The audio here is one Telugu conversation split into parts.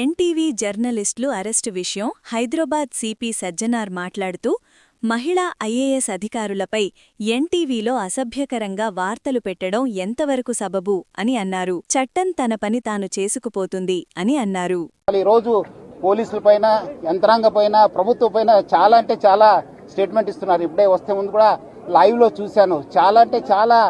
ఎన్టీవీ జర్నలిస్టులు అరెస్టు విషయం హైదరాబాద్ సిపి సజ్జనార్ మాట్లాడుతూ మహిళా ఐఏఎస్ అధికారులపై ఎన్టీవీలో అసభ్యకరంగా వార్తలు పెట్టడం ఎంతవరకు సబబు అని అన్నారు. చట్టం తన పని తాను చేసుకుపోతుంది అని అన్నారు. ఈరోజు పోలీసులపైన యంత్రాంగ పైన ప్రభుత్వం పైన చాలా అంటే చాలా స్టేట్మెంట్ ఇస్తున్నారు. ఇప్పుడే వస్తే ముందు కూడా లైవ్లో చూశాను. చాలా అంటే చాలా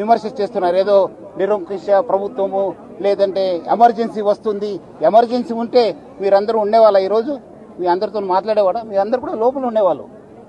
విమర్శ చేస్తున్నారు. ఏదో నిరంకుశ ప్రభుత్వము లేదంటే ఎమర్జెన్సీ వస్తుంది. ఎమర్జెన్సీ ఉంటే మీరందరూ ఉండేవాళ్ళ ఈరోజు? మీ అందరితో మాట్లాడేవాడా? మీ అందరు కూడా లోపల ఉండేవాళ్ళు.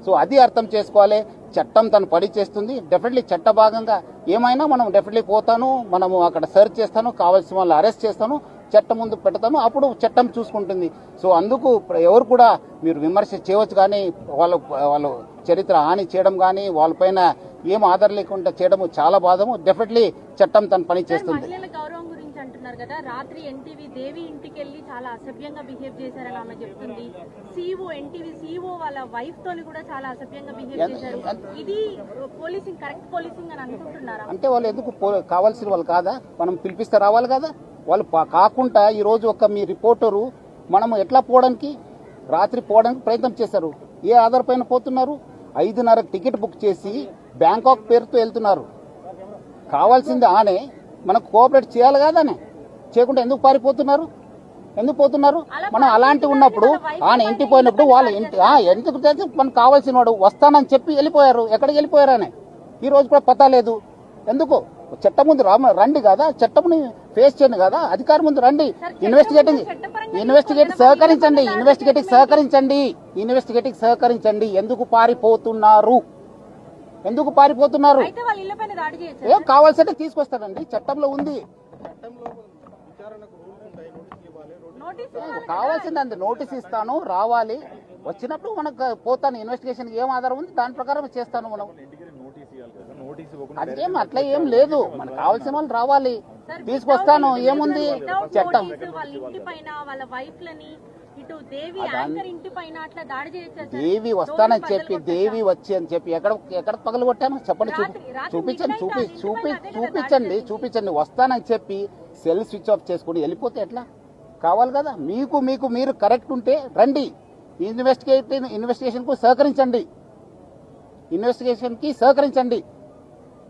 సో అది అర్థం చేసుకోవాలి. చట్టం తను పని చేస్తుంది. డెఫినెట్లీ చట్ట భాగంగా ఏమైనా మనం డెఫినెట్లీ పోతాను మనము అక్కడ సెర్చ్ చేస్తాను కావాల్సిన వాళ్ళు అరెస్ట్ చేస్తాను చట్టం ముందు పెడతాను అప్పుడు చట్టం చూసుకుంటుంది. సో అందుకు ఎవరు కూడా మీరు విమర్శ చేయవచ్చు కానీ వాళ్ళ వాళ్ళు చరిత్ర హాని చేయడం కానీ వాళ్ళపైన ఏం ఆధారం లేకుండా చేయడం చాలా బాధము. డెఫినెట్లీ చట్టం తన పని చేస్తుంది. మహిళల గౌరవం గురించి అంటున్నారు కదా. రాత్రి ఎన్టీవీ దేవి ఇంటికి వెళ్ళి చాలా అసభ్యంగా బిహేవ్ చేశారని ఆమె చెప్తుంది. సీఓ ఎన్టీవీ సీఓ వాళ్ళ వైఫ్ తోని కూడా చాలా అసభ్యంగా బిహేవ్ ఎంత- చేశారు. ఎంత- ఇది పోలీసింగ్ కరెక్ట్ పోలీసింగ్ అని అనుకుంటున్నారా? అంటే వాళ్ళు ఎందుకు కావాల్సిన వాళ్ళు కాదా? మనం పిలిపిస్తే రావాలి కదా? వాళ్ళు కాకుండా ఈ రోజు ఒక మీ రిపోర్టరు మనము ఎట్లా పోవడానికి? రాత్రి పోవడానికి ప్రయత్నం చేశారు. ఏ ఆధార్ పైన పోతున్నారు? ఐదున్నర టికెట్ బుక్ చేసి బ్యాంకాక్ పేరుతో వెళ్తున్నారు. కావాల్సింది ఆనే మనకు కోఆపరేట్ చేయాలి కాదానే. చేయకుండా ఎందుకు పారిపోతున్నారు? ఎందుకు పోతున్నారు? మనం అలాంటి ఉన్నప్పుడు ఆయన ఇంటి పోయినప్పుడు వాళ్ళ ఇంటి ఆ, ఎందుకు తెలిసి? మనకు కావాల్సిన వాడు వస్తానని చెప్పి వెళ్ళిపోయారు. ఎక్కడికి వెళ్ళిపోయారు అని ఈ రోజు కూడా పతా లేదు. ఎందుకు? చట్టం ముందు రండి కదా. చట్టంని ఫేస్ చేయండి కదా. అధికారం ముందు రండి. ఇన్వెస్టిగేటింగ్ ఇన్వెస్టిగేట్ సహకరించండి. ఇన్వెస్టిగేటింగ్ సహకరించండి. ఇన్వెస్టిగేటింగ్ సహకరించండి. ఎందుకు పారిపోతున్నారు? ఎందుకు పారిపోతున్నారు? అయితే వాళ్ళ ఇళ్ళ పైన దాడి చేశారు ఏం కావాల్సింటే తీసుకొస్తారండి. చట్టంలో ఉంది. నోటీస్ కావాల్సిందండి. నోటీస్ ఇస్తాను రావాలి. వచ్చినప్పుడు మనకు పోతాను. ఇన్వెస్టిగేషన్ ఏం ఆధారం ఉంది? దాని ప్రకారం చేస్తాను మనం. అదేం అట్లా ఏం లేదు. మనకు కావాల్సిన వాళ్ళు రావాలి. తీసుకొస్తాను. ఏముంది? చట్టం. దేవి వస్తానని చెప్పి. దేవి వచ్చి అని చెప్పి ఎక్కడ ఎక్కడ పగలు కొట్టాను? చెప్పండి చూపించండి చూపి చూపి చూపించండి చూపించండి. వస్తానని చెప్పి సెల్ స్విచ్ ఆఫ్ చేసుకుని వెళ్ళిపోతే ఎట్లా? కావాలి కదా. మీకు మీకు మీరు కరెక్ట్ ఉంటే రండి. ఇన్వెస్టిగేట్ ఇన్వెస్టిగేషన్కు సహకరించండి. ఇన్వెస్టిగేషన్కి సహకరించండి.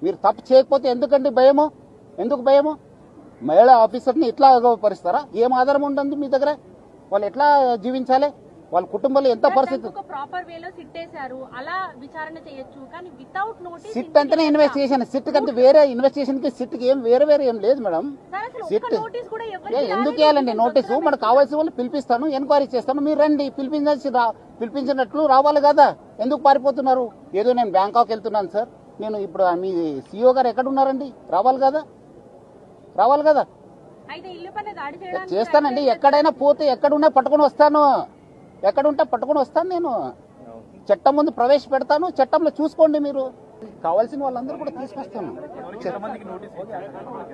మీరు తప్పు చేయకపోతే ఎందుకండి భయము? ఎందుకు భయము? మహిళా ఆఫీసర్ని ఇట్లా పరిస్తారా ఏం ఆధారం ఉంటుంది మీ దగ్గర? వాళ్ళు ఎట్లా జీవించాలి? వాళ్ళ కుటుంబంలో ఎంత పరిస్థితి? ఒక ప్రాపర్ వేలో సిట్ వేశారు అలా విచారణ చేయొచ్చు. కానీ వితౌట్ నోటీస్ సిట్ అంటేనే ఇన్వెస్టిగేషన్ సిట్ కంటే వేరే ఇన్వెస్టిగేషన్కి సిట్ ఏం వేరే వేరే ఏం లేదు మేడం. సిట్ ఎందుకు వేయాలండి నోటీసు మనకు కావాల్సిన వాళ్ళు పిలిపిస్తాను ఎంక్వైరీ చేస్తాను. మీరు రండి పిలిపించాల్సి పిలిపించినట్లు రావాలి కదా. ఎందుకు పారిపోతున్నారు? ఏదో నేను బ్యాంకాక్ వెళ్తున్నాను సార్. నేను ఇప్పుడు మీ సీఓ గారు ఎక్కడ ఉన్నారండి? రావాలి కదా? రావాలి కదా? చేస్తానండి. ఎక్కడైనా పోతే ఎక్కడున్నా పట్టుకొని వస్తాను. ఎక్కడుంటే పట్టుకొని వస్తాను నేను. చట్టం ముందు ప్రవేశపెడతాను చట్టంలో చూసుకోండి మీరు. కావాల్సిన వాళ్ళందరూ కూడా తీసుకొస్తాను.